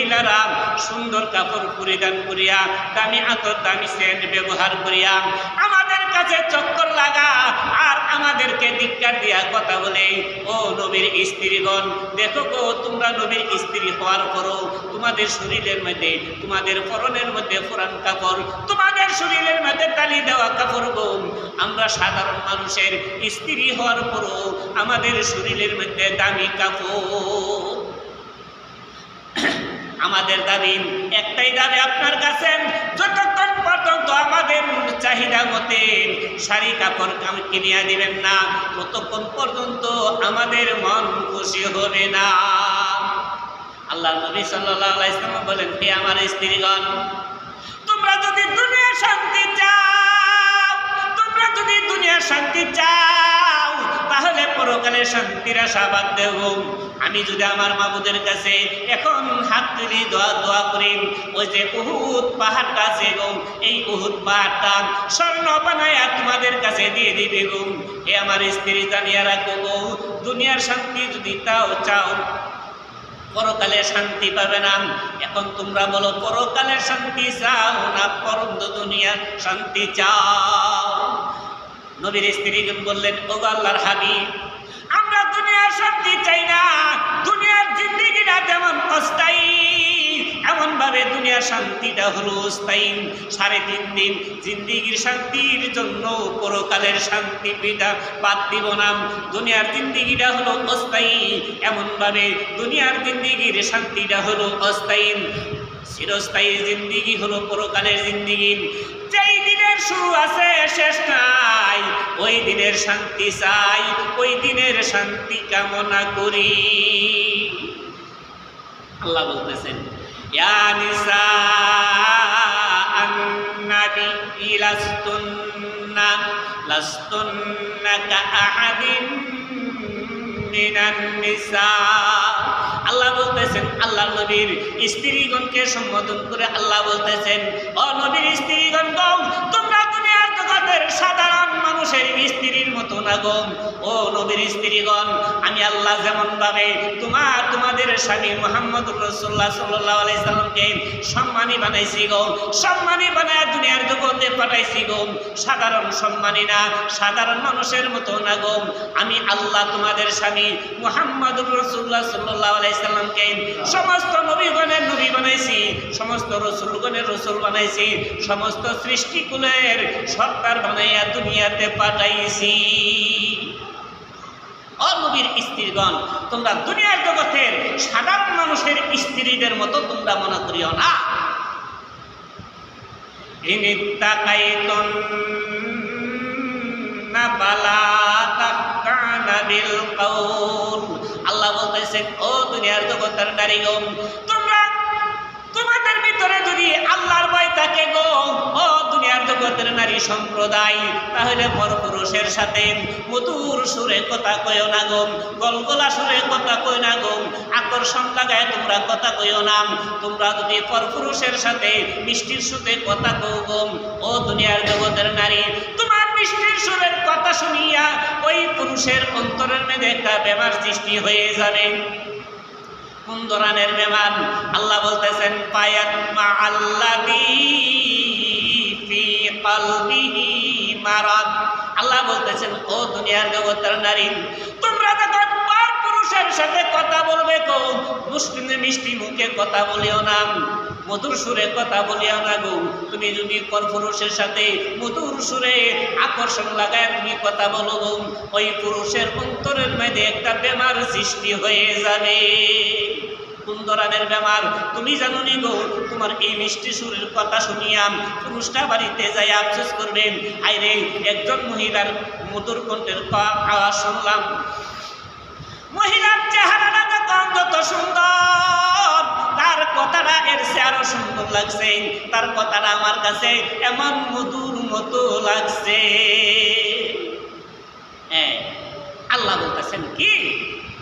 মহিলারা সুন্দর কাপড় পরিধান করিয়া, দামি আতর, দামি সেন্ট ব্যবহার করিয়া আমাদের কাছে চক্কর লাগা আর আমাদেরকে ধিক্কার দিয়া কথা বলে, ও নবীর স্ত্রীগণ, দেখো গো, তোমরা নবীর স্ত্রী হওয়ার পরও তোমাদের শরীরের মধ্যে, তোমাদের পরনের মধ্যে পুরান কাপড়, তোমাদের শরীরের মধ্যে তালি দেওয়া কাপড় গো আমরা সাধারণ মানুষের স্ত্রী হওয়ার পরও আমাদের শরীরের মধ্যে দামি কাপড়। আমাদের দাবি, একটাই দাবি আপনার কাছে, যতক্ষণ পর্যন্ত আমাদের চাহিদা মতে শাড়ি কাপড় কিনিয়া দিবেন না, ততক্ষণ পর্যন্ত আমাদের মন খুশি হবে না। আল্লাহ নবী সাল্লাহ ইসলাম বলেন, হে আমার স্ত্রীগণ, তোমরা যদি দুনিয়া শান্তি চাও, তোমরা যদি দুনিয়া শান্তি চাও, তাহলে পরকালে শান্তির আশাবাদ দেব আমি যদি আমার মাবুদের কাছে এখন হাত তুলি, দোয়া দোয়া করি, ওই যে উহুদ পাহাড়টা আছে গো, এই উহুদ পাহাড়টা স্বর্ণ বানায়া তোমাদের কাছে দিয়ে দিবে গো। এ আমার স্ত্রী জানিয়া রাখো গো, দুনিয়ার শান্তি যদি তাও চাও, পরকালে শান্তি পাবে না। এখন তোমরা বলো, পরকালে শান্তি চাও না পরম দুনিয়া শান্তি চাও? নবীর স্ত্রীগণ বললেন ও আল্লাহর হাবিব শান্তি চাই না। দুনিয়ার জিন্দিগিটা যেমন অস্থায়ী এমন ভাবে দুনিয়ার শান্তিটা হলো অস্থায়ী। সাড়ে তিন দিন জিন্দিগির শান্তির জন্য পরকালের শান্তি পিতা বাদ দিব না। দুনিয়ার জিন্দিগিটা হলো অস্থায়ী এমন ভাবে দুনিয়ার জিন্দিগির শান্তিটা হলো অস্থায়ী। চিরস্থায়ী জিন্দিগি হলো পরকালের জিন্দিগি। শুরু আছে, শেষ নাই। ওই দিনের শান্তি চাই, ওই দিনের শান্তি কামনা করি। আল্লাহ বলতেছেন, ইয়া নিসা আন্নাবি লাস্তুন্না লাস্তুন্না কাআহাদিন আল্লাহ বলতেছেন, আল্লাহ নবীর স্ত্রীগণকে সম্বোধন করে আল্লাহ বলতেছেন, ও নবীর স্ত্রীগণ গো তোমরা জগতের সাধারণ মানুষের স্ত্রীর মতো না গো? ও নবীর স্ত্রীগণ, আমি আল্লাহ যেমন ভাবে তোমার, তোমাদের স্বামী মোহাম্মদ রসুল্লাহ সাল্লাহ সম্মানী বানাইছি গো। সম্মানী বানায় দুনিয়ার জগতে পাঠাইছি গো। সাধারণ সম্মানী না, সাধারণ মানুষের মতো না গো। আমি আল্লাহ তোমাদের স্বামী মোহাম্মদ রসুল্লাহ সাল্লাহ আলাইসাল্লামকে সমস্ত সমস্ত রসুলগণের রসুল বানাইছি, সমস্ত সৃষ্টিকুলের সরকার বানাইয়া দুনিয়াতে পাঠাইছি। অনবীর স্ত্রীগণ, তোমরা দুনিয়ার জগতের সাধারণ মানুষের স্ত্রীদের মতো তোমরা মনে করিও না। আল্লাহ বলতেছেন, ও দুনিয়ার জগতের নারীগণ তোমাদের ভিতরে যদি আল্লাহর ভয় থাকে গো, ও দুনিয়ার জগতের নারী সম্প্রদায়, তাহলে পরপুরুষের সাথে মধুর সুরে কথা কয় না গো, গলগলা সুরে কথা কয় না গো, আকর্ষণ লাগায় তোমরা কথা কইও না। তোমরা যদি পরপুরুষের সাথে মিষ্টির সুরে কথা কও গো, ও দুনিয়ার জগতের নারী, তোমার মিষ্টির সুরের কথা শুনিয়া ওই পুরুষের অন্তরের মেয়েদের একটা বেমার সৃষ্টি হয়ে যাবে। কোন ধরনের বেমান আল্লাহ বলতেছেন পায়াত মা মারাদ। আল্লাহ বলতেছেন, ও দুনিয়ার জগতের নারী, তোমরা যখন পর পুরুষের সাথে কথা বলবে কো মুসলিমে মিষ্টি মুখে কথা বলিও না, মধুর সুরে কথা বলিও না গো। তুমি যদি পর পুরুষের সাথে মধুর সুরে আকর্ষণ লাগায় তুমি কথা বলো গো, ওই পুরুষের অন্তরের মধ্যে একটা বেমার সৃষ্টি হয়ে যাবে। কোন ধরনের বেমার তুমি জানো নি গো, তোমার এই মিষ্টি সুরের কথা শুনিয়াম। পুরুষটা বাড়িতে যাই আফসোস করবেন। আইরে একজন মহিলার মধুর কণ্ঠের আওয়াজ শুনলাম। মহিলার চেহারাটা তখন যত সুন্দর, তার কথাটা এর চেয়ে আরও সুন্দর লাগছে। তার কথাটা আমার কাছে এমন মধুর মতো লাগছে। হ্যাঁ আল্লাহ বলতেছেন কি?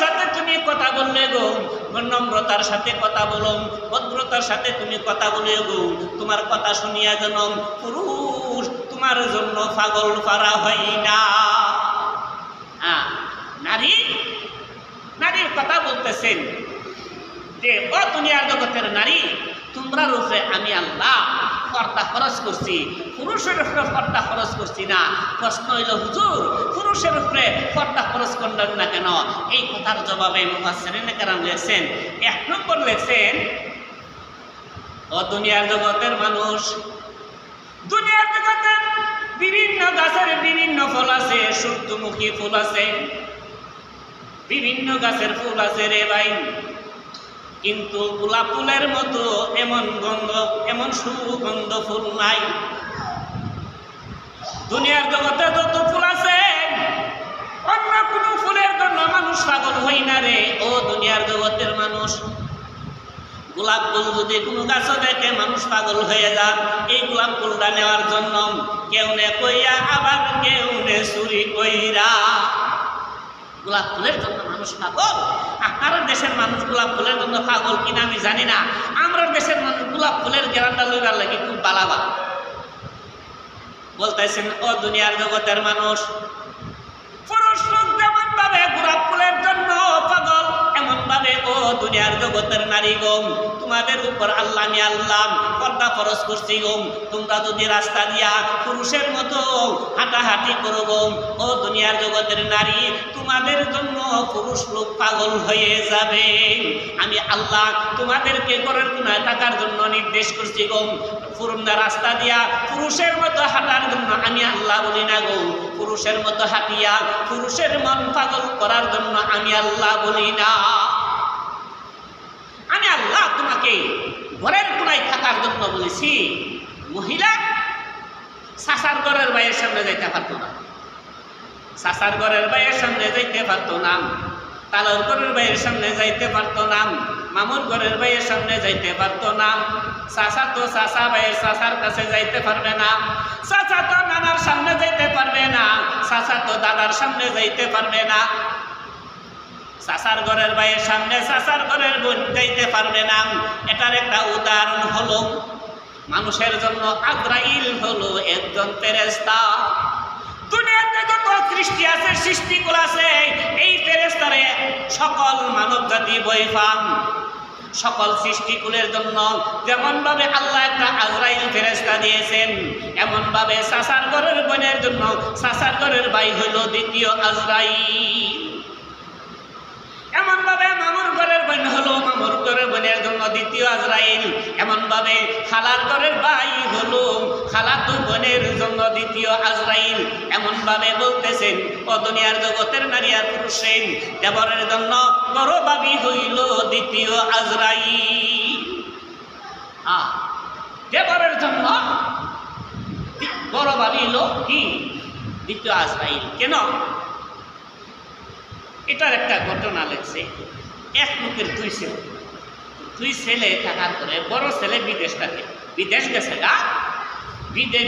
সাথে তুমি কথা বললে গো। নম্রতার সাথে কথা বলো ভদ্রতার সাথে তুমি কথা বলে গো। তোমার কথা শুনিয়া যেন পুরুষ, তোমার জন্য পাগল পারা হয় না। নারী? নারীর কথা বলতেছেন যে ও দুনিয়ার জগতের নারী, তোমরা রূপে আমি আল্লাহ। ফর্দা খরচ করছি। পুরুষের উপরে ফর্দা খরচ করছি না। প্রশ্ন হইল, হুজুর, পুরুষের উপরে ফর্দা খরচ করলেন না কেন? এই কথার জবাবে মুহাসিরিন কেরাম লেখছেন, এক নম্বর লেখছেন, ও দুনিয়ার জগতের মানুষ, দুনিয়ার জগতে বিভিন্ন গাছের বিভিন্ন ফল আছে, সূর্যমুখী ফুল আছে, বিভিন্ন গাছের ফুল আছে রে ভাই। কিন্তু গোলাপ ফুলের মতো এমন গন্ধ, এমন সুগন্ধ ফুল নাই। দুনিয়ার জগতে যত ফুল আছে, অন্য কোনো ফুলের জন্য মানুষ পাগল হই না রে। ও দুনিয়ার জগতের মানুষ, গোলাপ ফুল যদি কোনো গাছও দেখে মানুষ পাগল হয়ে যান এই গোলাপ ফুলটা নেওয়ার জন্য কেউ নে কইয়া, আবার কেউ নে চুরি কইরা। গোলাপ ফুলের জন্য মানুষ পাগল আপনার দেশের মানুষ গোলাপ ফুলের জন্য পাগল কিনা আমি জানি না। আমরা দেশের মানুষ গোলাপ ফুলের গেরান্ডা লইবার লাগে খুব বালাবা। বলতেছেন, ও দুনিয়ার জগতের মানুষ, পুরুষ লোক যেমন ভাবে গোলাপ ফুলের জন্য পাগল এমন ভাবে ও দুনিয়ার জগতের নারী গম তোমাদের উপর আল্লাহ আমি আল্লাহ, পর্দা খরচ করছি গম তোমরা যদি রাস্তা দিয়া পুরুষের মতো হাঁটাহাঁটি করো গম ও দুনিয়ার জগতের নারী, তোমাদের জন্য পুরুষ লোক পাগল হয়ে যাবে। আমি আল্লাহ তোমাদেরকে ঘরের কোনায় থাকার জন্য নির্দেশ করছি গম পুরুষরা রাস্তা দিয়া পুরুষের মতো হাঁটার জন্য আমি আল্লাহ বলি না গো। পুরুষের মতো হাঁটিয়া পুরুষের মন পাগল করার জন্য আমি আল্লাহ বলি না। আল্লাহ ঘরের কোনায় থাকার জন্য বলেছি, মহিলা সাসার ঘরের বাইয়ের সামনে যাইতে পারতো না। সাসার ঘরের বাইয়ের সামনে যাইতে পারতো না, তালর ঘরের বাইয়ের সামনে যাইতে পারতো না, মামুর ঘরের বাইয়ের সামনে যাইতে পারতো না। চাচা তো চাচা ভাইয়ের চাচার কাছে যাইতে পারবে না চাচা তো নানার সামনে যাইতে পারবে না চাচা তো দাদার সামনে যাইতে পারবে না। চাচার ঘরের ভাইয়ের সামনে চাচার ঘরের বোন যাইতে পারবে না। এটার একটা উদাহরণ হলো, মানুষের জন্য আগ্রাইল হলো একজন ফেরেস্তা দুনিয়াতে যত সৃষ্টি আছে, সৃষ্টিগুলো আছে, এই ফেরেস্তারে সকল মানব জাতি বই পান। সকল সৃষ্টিকুলের জন্য যেমন ভাবে আল্লাহ একটা আজরাইল ফেরেস্তা দিয়েছেন এমন ভাবে সাসার ঘরের বোনের জন্য সাসার ঘরের ভাই হইল দ্বিতীয় আজরাইল। এমন ভাবে মামুর ঘরের বোন হলো, মামুর ঘরের বোনের জন্য দ্বিতীয় আজরাইল। এমন ভাবে খালার ঘরের ভাই হলো খালাতু বোনের জন্য দ্বিতীয় আজরাইল। এমন ভাবে বলতেছেন, ও দুনিয়ার জগতের নারী আর পুরুষেন দেবরের জন্য বড় বাবি হইল দ্বিতীয় আজরাইল। দেবরের জন্য বড় বাবি হলো কি? দ্বিতীয় আজরাইল। কেন? এটার একটা ঘটনা লেগছে। এক লোকের দুই ছেলে। দুই ছেলে থাকার পরে বড় ছেলে বিদেশ থাকে। বিদেশ গেছে গা। বিদেশ